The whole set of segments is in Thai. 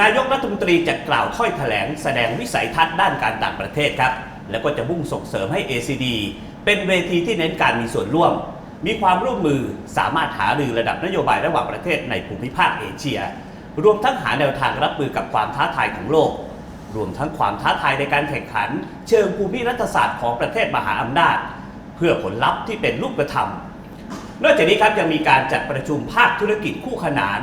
นายกรัฐมนตรีจะกล่าวถ้อยแถลงแสดงวิสัยทัศน์ด้านการต่างประเทศครับ แล้วก็จะมุ่งส่งเสริมให้ ACD เป็นเวทีที่เน้นการมีส่วนร่วม มีความร่วมมือสามารถหารือระดับนโยบายระหว่างประเทศในภูมิภาคเอเชีย รวมทั้งหาแนวทางรับมือกับความท้าทายของโลก รวมทั้งความท้าทายในการแข่งขัน เชิงภูมิรัฐศาสตร์ของประเทศมหาอำนาจ เพื่อผลลัพธ์ที่เป็นรูปธรรม นอกจากนี้ครับยังมีการจัดประชุมภาคธุรกิจคู่ขนาน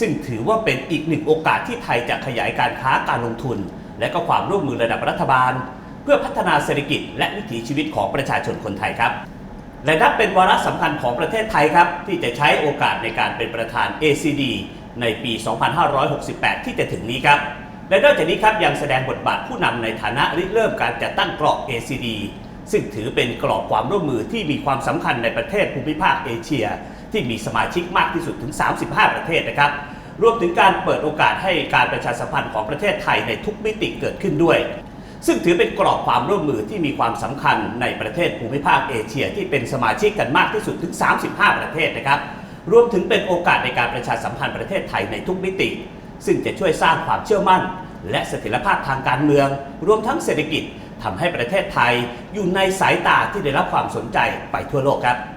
ซึ่งถือว่าเป็นอีกหนึ่งโอกาสที่ไทยจะขยายการค้าการลงทุน และก็ความร่วมมือระดับรัฐบาล เพื่อพัฒนาเศรษฐกิจและวิถีชีวิตของประชาชนคนไทยครับและนับเป็นวาระสำคัญของประเทศไทยครับ ที่จะใช้โอกาสในการเป็นประธาน ACD ในปี 2568 ที่จะถึงนี้ครับ และนอกจากนี้ครับยังแสดงบทบาทผู้นำในฐานะริเริ่มการจัดตั้งกรอบ ACD ซึ่งถือเป็นกรอบความร่วมมือที่มีความสำคัญในประเทศภูมิภาคเอเชีย ที่มีสมาชิกมากที่สุดถึง 35 ประเทศนะครับ รวมถึงการเปิดโอกาสให้การประชาสัมพันธ์ของประเทศไทยในทุกมิติเกิดขึ้นด้วย ซึ่งถือเป็นกรอบความร่วมมือที่มีความสำคัญในประเทศภูมิภาคเอเชีย ที่เป็นสมาชิกกันมากที่สุดถึง 35 ประเทศนะครับ รวมถึงเป็นโอกาสในการประชาสัมพันธ์ประเทศไทยในทุกมิติ ซึ่งจะช่วยสร้างความเชื่อมั่น และเสถียรภาพทางการเมือง รวมทั้งเศรษฐกิจ ทำให้ประเทศไทยอยู่ในสายตาที่ได้รับความสนใจไปทั่วโลกครับ